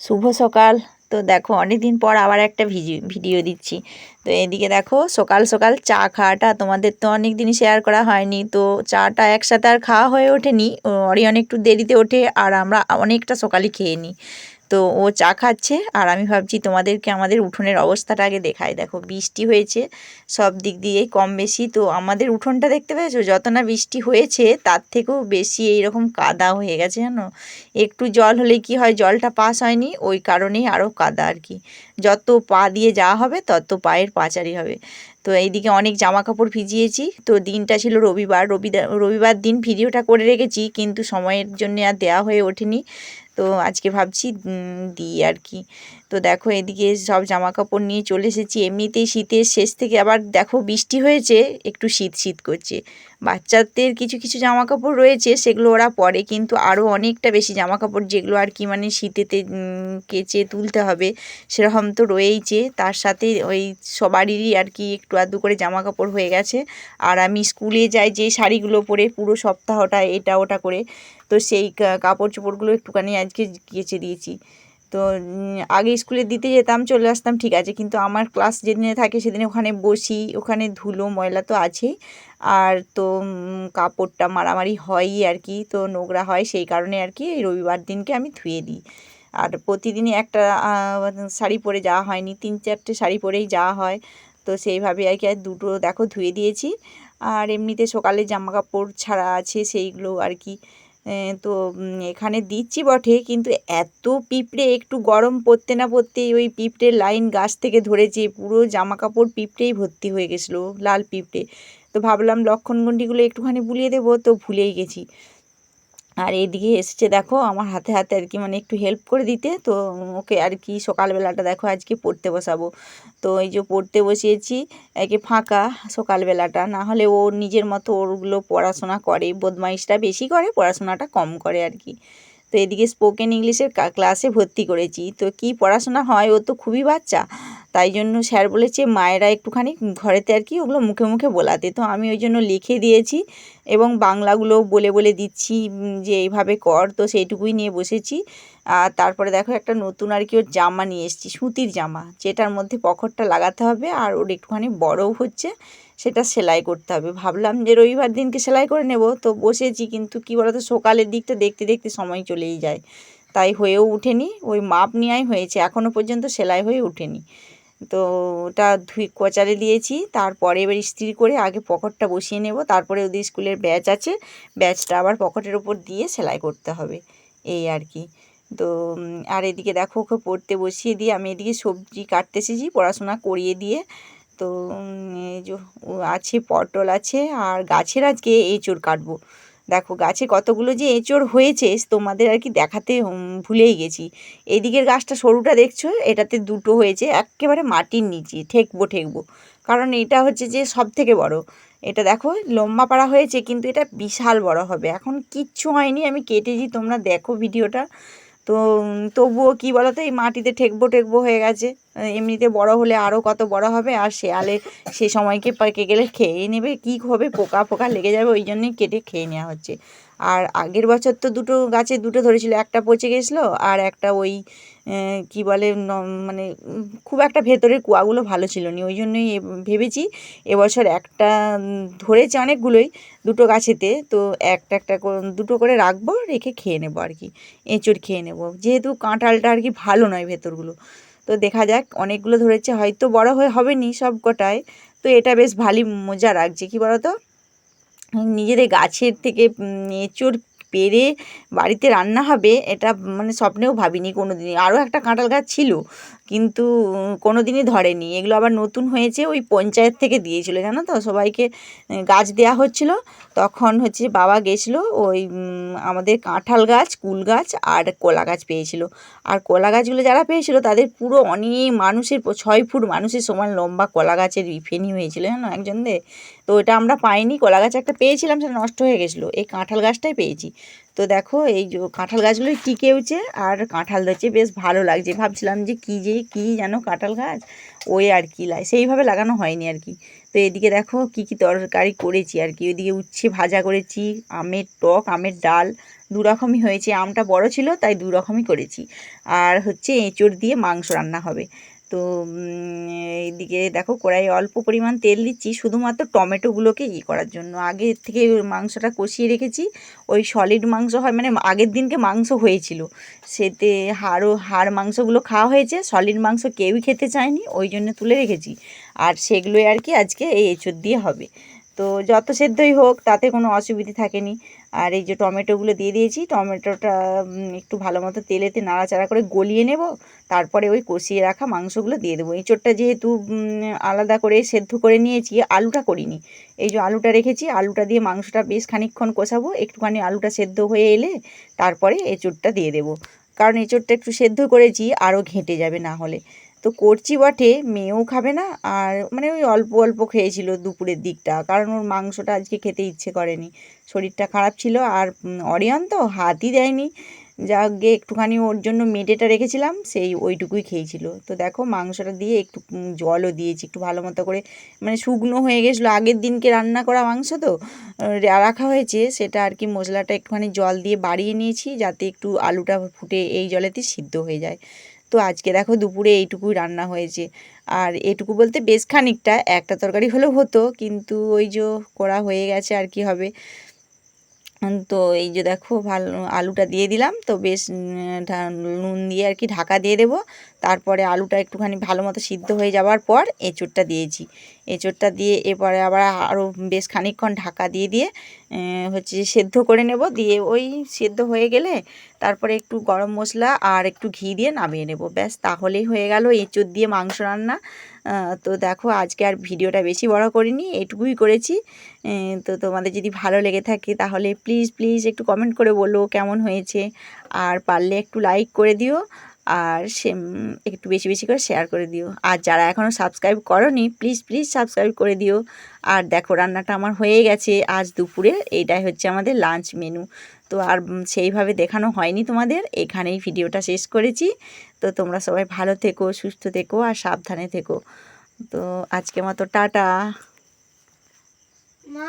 শুভ সকাল। তো দেখো অনেক দিন পর আবার একটা ভিডিও দিচ্ছি। তো এদিকে দেখো, সকাল সকাল চা খাওয়াটা তোমাদের তো অনেক দিনই শেয়ার করা হয়নি। তো চাটা একসাথে আর খাওয়া হয়ে ওঠেনি। অরিয়ন একটু দেরিতে ওঠে আর আমরা অনেকটা সকালই খেয়ে নিই। তো ও চা খাচ্ছে আর আমি ভাবছি তোমাদেরকে আমাদের উঠোনের অবস্থাটা আগে দেখাই। দেখো বৃষ্টি হয়েছে, সব দিক দিয়েই কম বেশি। তো আমাদের উঠোনটা দেখতে পেয়েছ? যত না বৃষ্টি হয়েছে, তার থেকেও বেশি এইরকম কাদা হয়ে গেছে জানো? একটু জল হলে কি হয়, জলটা পাস হয়নি, ওই কারণেই আরও কাদা আর কি। যত পা দিয়ে যাওয়া হবে, তত পায়ের পাচারি হবে। তো এইদিকে অনেক জামা কাপড় ভিজিয়েছি। তো দিনটা ছিল রবিবার। রবিবার রবিবার দিন ভিডিওটা করে রেখেছি, কিন্তু সময়ের জন্য আর দেওয়া হয়ে ওঠেনি। তো আজকে ভাবছি দিই আর কি। তো দেখো এদিকে সব জামা কাপড় নিয়ে চলে এসেছি। এমনিতেই শীতের শেষ থেকে আবার দেখো বৃষ্টি হয়েছে, একটু শীত শীত করছে। বাচ্চাদের কিছু কিছু জামা কাপড় রয়েছে, সেগুলো ওরা পরে, কিন্তু আরও অনেকটা বেশি জামা কাপড় যেগুলো আর কি মানে শীতেতে কেচে তুলতে হবে, সেরকম তো রয়েইছে। তার সাথে ওই সবারই আর কি একটু আধটু করে জামা কাপড় হয়ে গেছে। আর আমি স্কুলে যাই যে শাড়িগুলো পরে পুরো সপ্তাহটা এটা ওটা করে, তো সেই কাপড় চোপড়গুলো একটুখানি আজকে কেচে দিয়েছি। তো আগে স্কুলে দিতে যেতাম, চলে আসতাম, ঠিক আছে। কিন্তু আমার ক্লাস যেদিনে থাকে সেদিনে ওখানে বসি, ওখানে ধুলো, ময়লা তো আছেই। আর তো কাপড়টা মারামারি হয়ই আর কি, তো নোংরা হয়, সেই কারণে আর কি এই রবিবার দিনকে আমি ধুয়ে দিই। আর প্রতিদিনই একটা শাড়ি পরে যাওয়া হয়নি, তিন চারটে শাড়ি পরেই যাওয়া হয়। তো সেইভাবে আর কি, আর দুটো দেখো ধুয়ে দিয়েছি। আর এমনিতে সকালে জামা কাপড় ছাড়া আছে, সেইগুলো আর কি। তো এখানে দিচ্ছি বটে, কিন্তু এত পিঁপড়ে, একটু গরম পড়তে না পড়তেই ওই পিঁপড়ের লাইন গাছ থেকে ধরেছে, পুরো জামা কাপড় পিঁপড়েই ভর্তি হয়ে গেছিল, লাল পিঁপড়ে। তো ভাবলাম লক্ষণগুন্ডিগুলো একটুখানি বুলিয়ে দেবো, তো ভুলেই গেছি। আর এদিকে এসেছে, দেখো, আমার হাতে হাতে আর কি মানে একটু হেল্প করে দিতে। তো ওকে আর কি সকালবেলাটা দেখো, আজকে পড়তে বসাবো। তো এই যে পড়তে বসিয়েছি, একে ফাঁকা সকালবেলাটা। না হলে ও নিজের মতো ওরগুলো পড়াশোনা করে, বদমাইশটা বেশি করে, পড়াশোনাটা কম করে আর কি। তো এদিকে স্পোকেন ইংলিশের ক্লাসে ভর্তি করেছি। তো কি পড়াশোনা হয়? ও তো খুবই বাচ্চা। তাই জন্য স্যার বলেছে, মায়েরা একটুখানি ঘরেতে আর কি ওগুলো মুখে মুখে বলাতে। তো আমি ওই জন্য লিখে দিয়েছি এবং বাংলাগুলো বলে বলে দিচ্ছি যে এইভাবে কর। তো সেইটুকুই নিয়ে বসেছি। আর তারপরে দেখো একটা নতুন আর কি ওর জামা নিয়ে এসেছি, সুতির জামা, যেটার মধ্যে পকেটটা লাগাতে হবে আর ওর একটুখানি বড়ও হচ্ছে, সেটা সেলাই করতে হবে। ভাবলাম যে রবিবার দিনকে সেলাই করে নেব, তো বসেছি কিন্তু কি বলতো, সকালের দিকটা দেখতে দেখতে সময় চলেই যায়। তাই হয়েও ওঠেনি ওই মাপ নেওয়াই হয়েছে এখনও পর্যন্ত সেলাই হয়ে ওঠেনি। তো ওটা ধুই কচারে দিয়েছি, তারপরে এবার ইস্ত্রি করে আগে পকেটটা বসিয়ে নেব, তারপরে ওদের স্কুলের ব্যাচ আছে, ব্যাচটা আবার পকেটের ওপর দিয়ে সেলাই করতে হবে, এই আর কি। তো আর এদিকে দেখো ওকে পড়তে বসিয়ে দিয়ে আমি এদিকে সবজি কাটতে এসেছি, পড়াশোনা করিয়ে দিয়ে। তো আছে, পটল আছে, আর গাছের আজকে এঁচড় কাটবো। দেখো, গাছে কতগুলো যে এঁচড় হয়েছে, তোমাদের আর কি দেখাতে ভুলেই গেছি। এদিকের গাছটা সরুটা দেখছ? এটাতে দুটো হয়েছে, একেবারে মাটির নিচে, ঠেকবো ঠেকবো। কারণ এটা হচ্ছে যে সব থেকে বড়। এটা দেখো, লম্বা পাড়া হয়েছে, কিন্তু এটা বিশাল বড় হবে। এখন কিচ্ছু হয়নি, আমি কেটেছি, তোমরা দেখো ভিডিওটা। তো তবুও কি বলো তো এই মাটিতে ঠেকবো ঠেকবো হয়ে গেছে। এমনিতে বড় হলে আরও কত বড় হবে? আর শেয়ালে সে সময়কে পেকে গেলে খেয়ে নেবে? কী হবে? পোকা পোকা লেগে যাবে, ওই জন্যই কেটে খেয়ে নেওয়া হচ্ছে। আর আগের বছর তো দুটো গাছে দুটো ধরেছিল, একটা পচে গেছিল আর একটা ওই কি বলে মানে খুব একটা ভেতরের কুয়াগুলো ভালো ছিল না ওই জন্যই ভেবেছি এবছর একটা ধরেছে অনেকগুলোই দুটো গাছেতে, তো একটা একটা দুটো করে রাখব, রেখে খেয়ে নেব আর কি। এঁচড় খেয়ে নেব। যেহেতু কাঁঠালটা আর কি ভালো নয় ভেতরগুলো। তো দেখা যাক, অনেকগুলো ধরেছে, হয়তো বড় হয়ে হবে নি সব কটায়। তো এটা বেশ ভালোই মজা লাগছে কী বলো তো নিজেদের গাছের থেকে এঁচড় পেরে বাড়িতে রান্না হবে, এটা মানে স্বপ্নেও ভাবিনি কোনো দিনই আরও একটা কাঁঠাল গাছ ছিল, কিন্তু কোনো দিনই ধরেনি। এগুলো আবার নতুন হয়েছে, ওই পঞ্চায়েত থেকে দিয়েছিলো, জানো তো? সবাইকে গাছ দেওয়া হচ্ছিল। তখন হচ্ছে বাবা গেছিল, ওই আমাদের কাঁঠাল গাছ, কুল গাছ আর কলা গাছ পেয়েছিল। আর কলা গাছগুলো যারা পেয়েছিল, তাদের পুরো অনেক মানুষের, ছয় ফুট মানুষের সমান লম্বা কলা গাছের ফেনি হয়েছিল, জানো একজনদের তো এটা আমরা পাইনি কলা গাছ একটা পেয়েছিলাম, সেটা নষ্ট হয়ে গেছিল। এই কাঁঠাল গাছটাই পেয়েছি। তো দেখো, এই কাঁঠাল গাছগুলোই টিকেওছে আর কাঁঠাল ধরছে বেশ ভালো লাগছে। ভাবছিলাম যে কী যে, কী যেন কাঁঠাল গাছ, ওই আর কি লাই সেইভাবে লাগানো হয়নি আর কি। তো এদিকে দেখো, কি কি তরকারি করেছি আর কি। ওইদিকে উচ্ছে ভাজা করেছি, আমের টক, আমের ডাল, দু রকমই হয়েছে। আমটা বড় ছিল, তাই দু রকমই করেছি। আর হচ্ছে এঁচড় দিয়ে মাংস রান্না হবে। তো এইদিকে দেখো কড়াই অল্প পরিমাণ তেল দিচ্ছি, শুধুমাত্র টমেটোগুলোকে ই করার জন্য। আগে থেকে মাংসটা কষিয়ে রেখেছি, ওই সলিড মাংস হয় মানে আগের দিনকে মাংস হয়েছিল। সেতে হাড়ও হাড় মাংসগুলো খাওয়া হয়েছে সলিড মাংস কেউই খেতে চায়নি, ওই জন্য তুলে রেখেছি। আর সেগুলোই আর কি আজকে এই এঁচড় দিয়ে হবে। তো যত সেদ্ধই হোক, তাতে কোনো অসুবিধে থাকেনি। আর এই যে টমেটোগুলো দিয়ে দিয়েছি, টমেটোটা একটু ভালো মতো তেলেতে নাড়াচাড়া করে গলিয়ে নেব। তারপরে ওই কষিয়ে রাখা মাংসগুলো দিয়ে দেবো। এঁচোড়টা যেহেতু আলাদা করে সেদ্ধ করে নিয়েছি, আলুটা করিনি। এই যে আলুটা রেখেছি, আলুটা দিয়ে মাংসটা বেশ খানিকক্ষণ কষাবো। একটুখানি আলুটা সেদ্ধ হয়ে এলে তারপরে এঁচোড়টা দিয়ে দেবো। কারণ এঁচোড়টা একটু সেদ্ধ করেছি, আরও ঘেঁটে যাবে না হলে। তো করছি বটে, মেয়েও খাবে না, আর মানে ওই অল্প অল্প খেয়েছিল দুপুরের দিকটা, কারণ ওর মাংসটা আজকে খেতে ইচ্ছে করেনি। শরীরটা খারাপ ছিল, আর অরিয়ন তো হাতই দেয়নি। যা গিয়ে একটুখানি ওর জন্য মেটেটা রেখেছিলাম, সেই ওইটুকুই খেয়েছিল। তো দেখো মাংসটা দিয়ে একটু জলও দিয়েছি, একটু ভালো মতো করে মানে শুকনো হয়ে গেছিল। আগের দিনকে রান্না করা মাংস তো রাখা হয়েছে, সেটা আর কি মশলাটা একটুখানি জল দিয়ে বাড়িয়ে নিয়েছি, যাতে একটু আলুটা ফুটে এই জলেতে সিদ্ধ হয়ে যায়। তো আজকে দেখো দুপুরে এইটুকুই রান্না হয়েছে। আর এটুকু বলতে বেশ খানিকটা, একটা তরকারি হলেও হতো, কিন্তু ওই যে করা হয়ে গেছে আর কি হবে। তো এই যে দেখো ভালো আলুটা দিয়ে দিলাম, তো বেশ নুন দিয়ে আর কি ঢাকা দিয়ে দেবো। তারপরে আলুটা একটুখানি ভালো মতো সিদ্ধ হয়ে যাওয়ার পর এঁচোড়টা দিয়েছি। এঁচোড়টা দিয়ে এরপরে আবার আরও বেশ খানিকক্ষণ ঢাকা দিয়ে দিয়ে হচ্ছে সেদ্ধ করে নেব। দিয়ে ওই সেদ্ধ হয়ে গেলে তারপরে একটু গরম মশলা আর একটু ঘি দিয়ে নামিয়ে নেব। ব্যাস, তাহলেই হয়ে গেল এঁচোড় দিয়ে মাংস রান্না। তো দেখো, আজকে আর ভিডিওটা বেশি বড় করিনি, এটুকুই করেছি। তো তোমাদের যদি ভালো লেগে থাকে তাহলে প্লিজ প্লিজ একটু কমেন্ট করে বলো কেমন হয়েছে। আর পারলে একটু লাইক করে দিও। আর সে একটু বেশি বেশি করে শেয়ার করে দিও। আর যারা এখনও সাবস্ক্রাইব করনি প্লিজ প্লিজ সাবস্ক্রাইব করে দিও। আর দেখো, রান্নাটা আমার হয়ে গেছে আজ দুপুরে। এইটাই হচ্ছে আমাদের লাঞ্চ মেনু তো আর সেইভাবে দেখানো হয়নি তোমাদের। এখানেই ভিডিওটা শেষ করেছি। তো তোমরা সবাই ভালো থেকো, সুস্থ থেকো আর সাবধানে থেকো। তো আজকে মতো টাটা। মা।